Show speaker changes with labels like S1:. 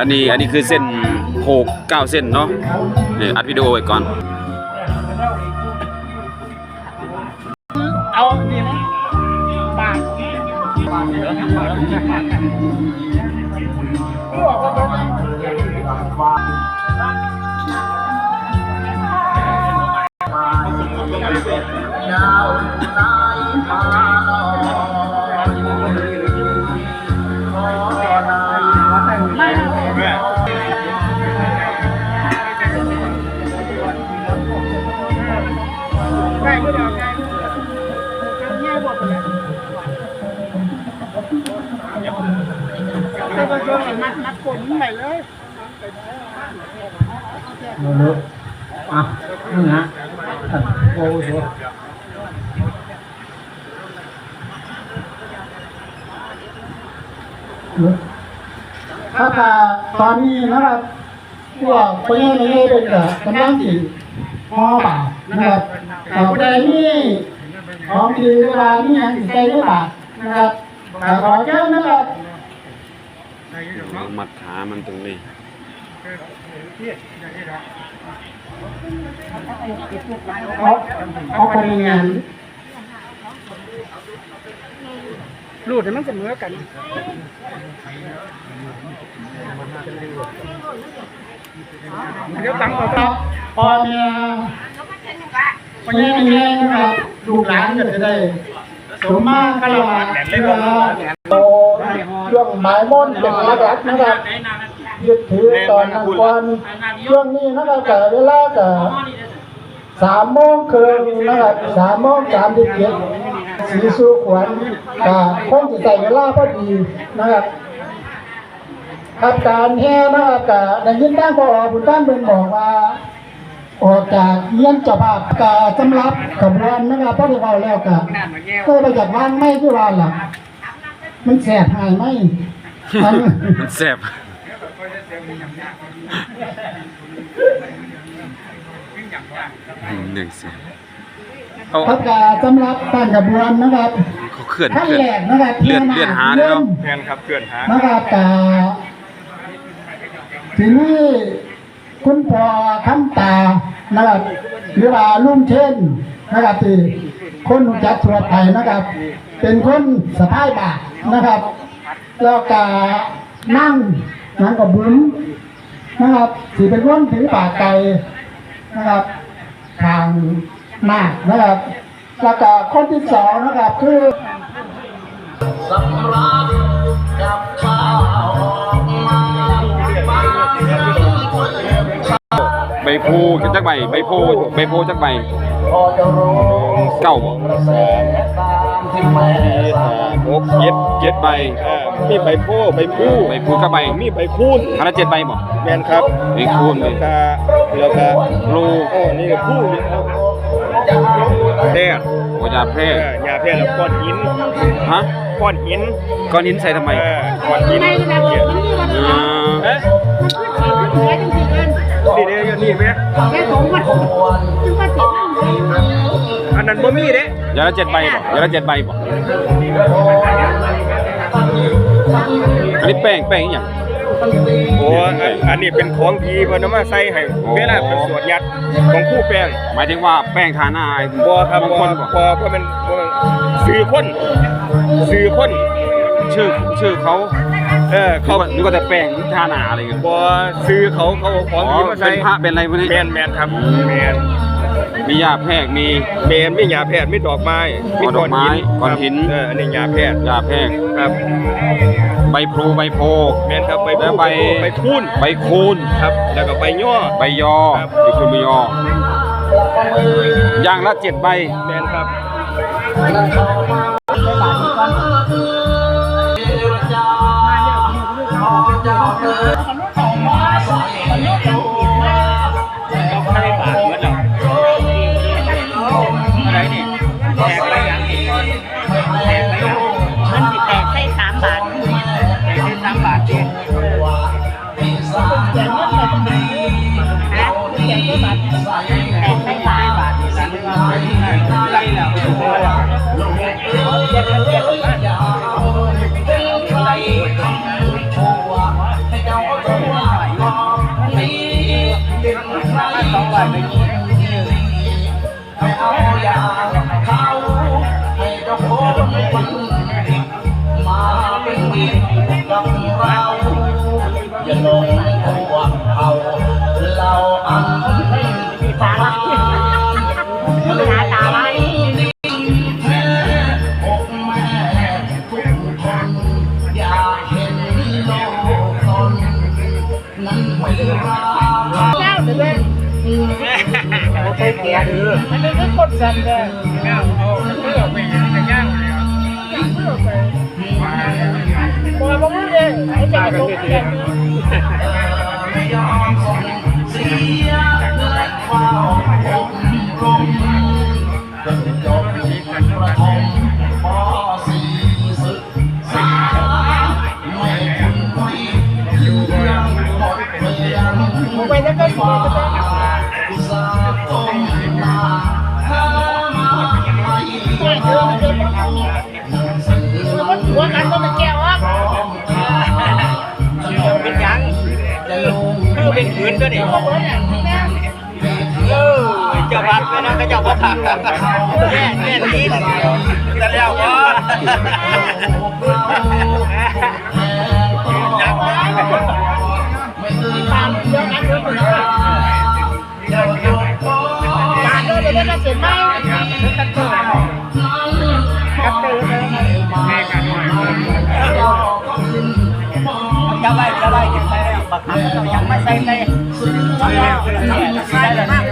S1: อันนี้อันนี้คือเส้นโคกเก้าเส้นเนาะนี่อัดวิดีโอไว้ก่อน
S2: เอาดีไหมบาท ใกล้ก็เดี๋ยวใกล้แง่บทเลยแต่ว่าช่วงนี้มัดมัดคนใหม่เลย
S3: น้ตอะนี่นะโอ้โหถ้าตาตอนนี้นะครับพวกคนนี้นี่เป็นกับกำลังสิ พ่อบาทนะครับแต่ผู้ใดนี่ของดีเวลานี่ยังสิใจด้วยบาทนะครับแต่ขอเจ้านะครับ
S1: มัดขามันตรงนี้
S3: เขาเขาไปงาน
S2: รูดให้มันเสมอกัน เดี๋ยวตังค์ต่
S3: รั
S2: อบ
S3: พอเมียพอเมีเมียนะครับลูกหลานก็จะได้สมมาคารวะเพื่อโตช่วงหมายมนต์เป็นระดับนะครับยึดถือตอนกลางวันช่วงนี้นะครับแต่เวลาก็สามโมงครึ่งนะครับสามโมงสามสิบเจ็ดสีสู่ขวัญก็คงจะใส่เวลาพอดีนะครับ ครับการแห่นะครับก็ได้ยินทางพอบุญท่านเป็นบอกว่าออกจากเยี่ยนเจ้าภาพกาสำรับขบวนนะครับเพราะที่เราแล้วก็ก็ไปจากว่างไม่ที่ว่าล่ะมันแสบหายไหมมัน
S1: มันแสบอืมหนึ่งแสบเอา
S3: ครับกาสำรับการขบวนนะครับ
S1: เขาเคลื่อน
S3: ขั้น
S1: เคลื่
S3: แร
S1: อน
S3: กนะครับ
S1: เลื่อนเลื่อนหาเลยเนาะ
S4: แมนครับเพื่อนหา
S3: นะครับกา ทีนี้คุณพ่อคำตานะครับหรือว่าลุงเช่นนะครับที่คนจักทั่วไปนะครับ เป็นคนสะพายบาทนะครับ แล้วก็นั่งนั่งกับบุญนะครับสีเป็นคนถือปากไก่นะครับทางหน้านะครับแล้วก็คนที่สองนะครับคือ
S1: ใบ โพจักใบใบโพใบโพจักใบเก้าบ่
S4: หกเจ็ด
S1: เจ็ดใบ
S4: อ่ามีใบโพใบพู
S1: ใบพูกับใบ
S4: มีใบพูน
S1: คณะเจ็ดใบบ่
S4: แมนครับ
S1: ใบคูณ
S4: แล้วก็แล้วก็
S1: ลู
S4: โอ้นี่ก็พูนี่ครับแพทย์
S1: โอยาแพร่
S4: เออยาแพทย์แล้วก้อนหิน
S1: ฮะ
S4: ก้อนหิน
S1: ก้อนหินใส่ทำไม
S4: เออก้อนหิน
S2: ไม่นะ
S4: เกี่ยว
S2: มันมีวัน
S1: อ่า
S4: เอ๊ะ
S2: มั นขึ้นสีมันเหลือจริงๆกัน
S4: นี่เด้อนี่ไหม
S2: แค่สองวันซึ่งว่าติดนั่งเลย
S4: อันนั้นบ่มีเด้
S1: ยาละเจ็ดใบบ่ยาละเจ็ดใบบ่อันนี้แป้งแป้งอหย่าง
S4: โอ้อันอันนี้เป็นของดีเพิ่นเอามาใส่ให้เวลาเป็นสวดยัดของผู้แป้ง
S1: หมายถึงว่าแป้งทาหน้าไอ้
S4: บ่ครับ
S1: บาง
S4: บ่
S1: คนบ่
S4: บ่เพราะมันบ่มันสื่อคนสื่อคน
S1: ชื่อชื่อเขา
S4: เออ
S1: เขา
S4: เขา
S1: นึกว่าแต่แป้งทาหน้าอะไรเงี้ย
S4: บ่สื่อเขาเขาเอาของ
S1: อ๋อ
S4: ดีมาใส่
S1: เป็นพระเป็นอะไรพวกนี้
S4: แมนแมนครับแมน
S1: มียาแพรกมี
S4: แมนมียาแพทย์มีดอกไม้
S1: อ๋อดอกไม้ก้อนหิน
S4: เอออันนี้ยาแพทย์
S1: ยาแพรก
S4: ครับ
S1: ใบพลูใบโพ
S4: แมนครับใบ
S1: แล้วใบ
S4: ใบคูน
S1: ใบคูณ
S4: ครับแล้วก็ใบย่อ
S1: ใบยอ
S4: ครับ
S1: ใบคูณใบยออย่างละเจ็ดใบ
S4: แมนครับ
S2: อย ไม่
S3: ใช่แกดื้อ
S2: มันเป็นคนกันเด้อบอกว่ามึงเองไอ้เจ้าตัวเอง
S3: ไม่ยอมส่งเสียและความอบรมจนจบประถมปสีศึกษาไม่คุ้นคุยอยู่เรื่องหมดเรียน
S2: มึงไปแล้วก็
S4: งคือเป็นขืนตัวนี้
S2: บอกว่าเนี่ยแม่
S4: เออเจ้าพัดไปนะก็เจ้าพัดแม่แม่ลิ้นแต่แล้วว่
S2: บักขับก็ยังไม่ใส่เลยใส่เลยมาก